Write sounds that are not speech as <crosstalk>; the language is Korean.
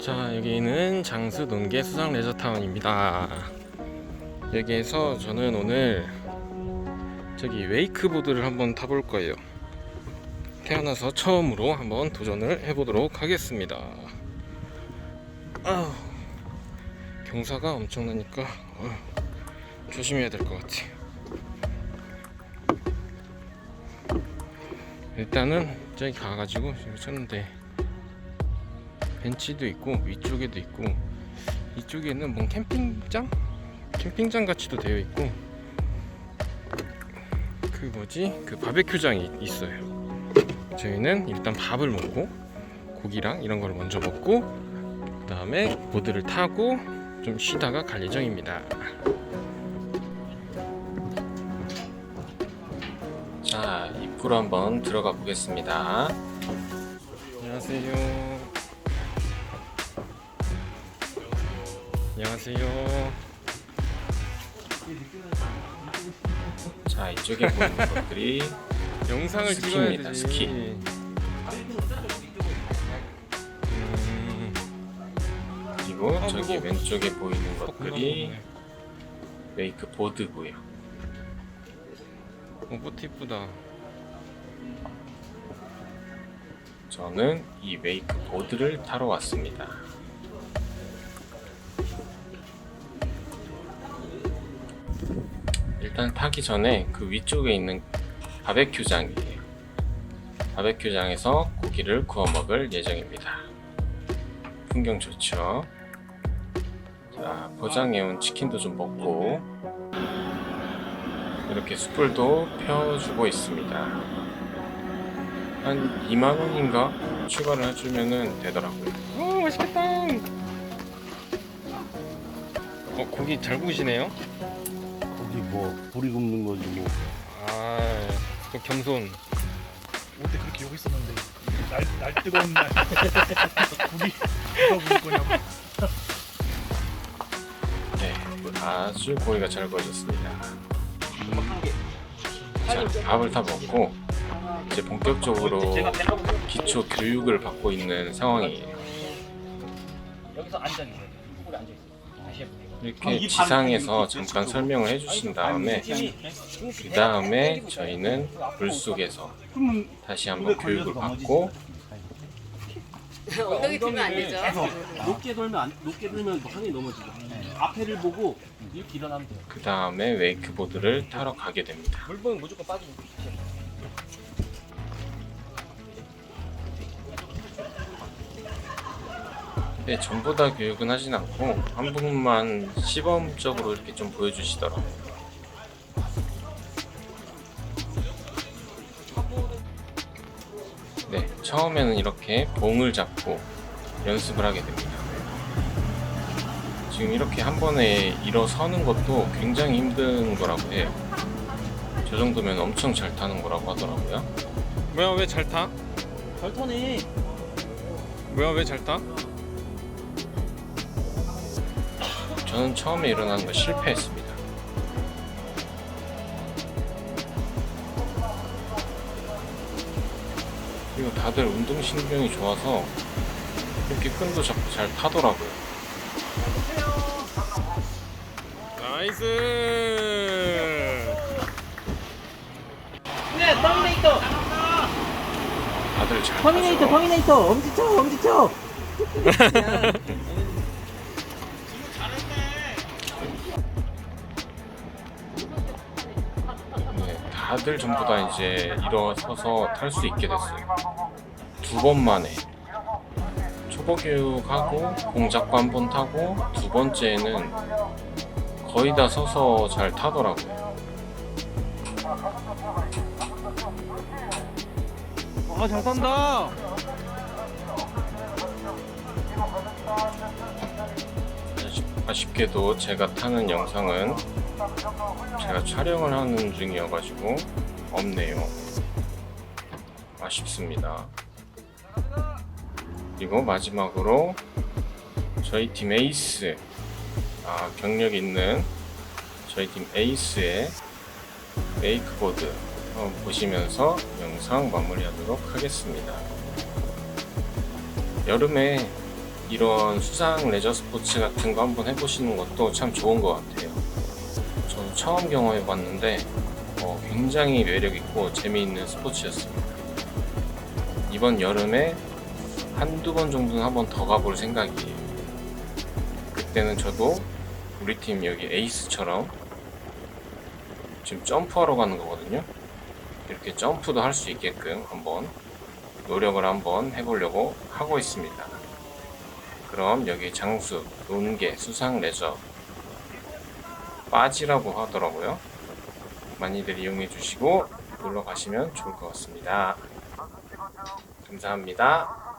자 여기는 장수 논계 수상 레저타운입니다. 여기에서 저는 오늘 저기 웨이크보드를 한번 타볼 거예요. 태어나서 처음으로 한번 도전을 해보도록 하겠습니다. 아우, 경사가 엄청나니까 어휴, 조심해야 될 것 같아. 일단은 저기 가가지고 지금 쳤는데 벤치도 있고 위쪽에도 있고 이쪽에는 뭔 캠핑장? 캠핑장 같이도 되어 있고 그 뭐지? 그 바베큐장이 있어요. 저희는 일단 밥을 먹고 고기랑 이런 걸 먼저 먹고 그 다음에 보드를 타고 좀 쉬다가 갈 예정입니다. 자 입구로 한번 들어가 보겠습니다. 안녕하세요. 안녕하세요. 자 이쪽에 보이는 것들이 영상을 스키입니다, 찍어야 되지. 스키. 음, 그리고 아, 저기 무거워. 왼쪽에 보이는 것들이 겁나 웨이크 보드고요. 어, 보트 이쁘다. 저는 이 웨이크 보드를 타러 왔습니다. 일단 타기 전에 그 위쪽에 있는 바베큐장이에요. 바베큐장에서 고기를 구워 먹을 예정입니다. 풍경 좋죠? 자, 포장해온 치킨도 좀 먹고 이렇게 숯불도 펴주고 있습니다. 한 2만 원인가 추가를 해주면은 되더라고요. 오 맛있겠다. 어 고기 잘 구우시네요. 거기 뭐 불이 굽는 거지 뭐. 아, 또 겸손. 어제 그렇게 욕했었는데 날, 날 뜨거운 날 고기 누가 구울 거냐고 네, 아주 고기가 잘 구워졌습니다. 자, 밥을 다 먹고 이제 본격적으로 기초 교육을 받고 있는 상황이에요. 여기서 앉아 계세요. 쭈그려 앉아 있어요. 이렇게 지상에서 잠깐 설명을 해주신 다음에 그 다음에 저희는 물 속에서 다시 한번 교육을 받고 엉덩이 들면 안 되죠. 높게 돌면 안, 높게 돌면 하늘이 넘어지죠. 앞에를 보고 이렇게 일어나면 돼요. 그 다음에 웨이크보드를 타러 가게 됩니다. 물보면 무조건 빠지고. 네, 전부 다 교육은 하진 않고 한 부분만 시범적으로 이렇게 좀 보여주시더라고요. 네, 처음에는 이렇게 봉을 잡고 연습을 하게 됩니다. 지금 이렇게 한 번에 일어서는 것도 굉장히 힘든 거라고 해요. 저 정도면 엄청 잘 타는 거라고 하더라고요. 뭐야 왜 잘 타? 잘 터네. 뭐야 왜 잘 타? 저는 처음에 일어나는 거 실패했습니다. 그리고 다들 운동신경이 좋아서 이렇게 끈도 잡고 잘 타더라고요. 나이스. 네, 터미네이터. 다들 잘 터미네이터, 타죠. 터미네이터. 엄지쳐, 엄지쳐. <laughs> 다들 전부 다 이제 일어서서 탈 수 있게 됐어요. 두 번 만에 초보 교육하고 공잡고 한번 타고 두 번째는 거의 다 서서 잘 타더라고요. 아, 잘 탄다. 아쉽- 아쉽게도 제가 타는 영상은 제가 촬영을 하는 중이어가지고 없네요. 아쉽습니다. 그리고 마지막으로 저희 팀 에이스, 아, 경력 있는 저희 팀 에이스의 웨이크보드 한번 보시면서 영상 마무리하도록 하겠습니다. 여름에 이런 수상 레저 스포츠 같은 거 한번 해보시는 것도 참 좋은 것 같아요. 처음 경험해 봤는데 어, 굉장히 매력 있고 재미있는 스포츠였습니다. 이번 여름에 한두 번 정도는 한번 더 가볼 생각이에요. 그때는 저도 우리 팀 여기 에이스처럼 지금 점프하러 가는 거거든요. 이렇게 점프도 할 수 있게끔 한번 노력을 한번 해보려고 하고 있습니다. 그럼 여기 장수, 논계, 수상 레저 빠지라고 하더라고요. 많이들 이용해 주시고 놀러 가시면 좋을 것 같습니다. 감사합니다.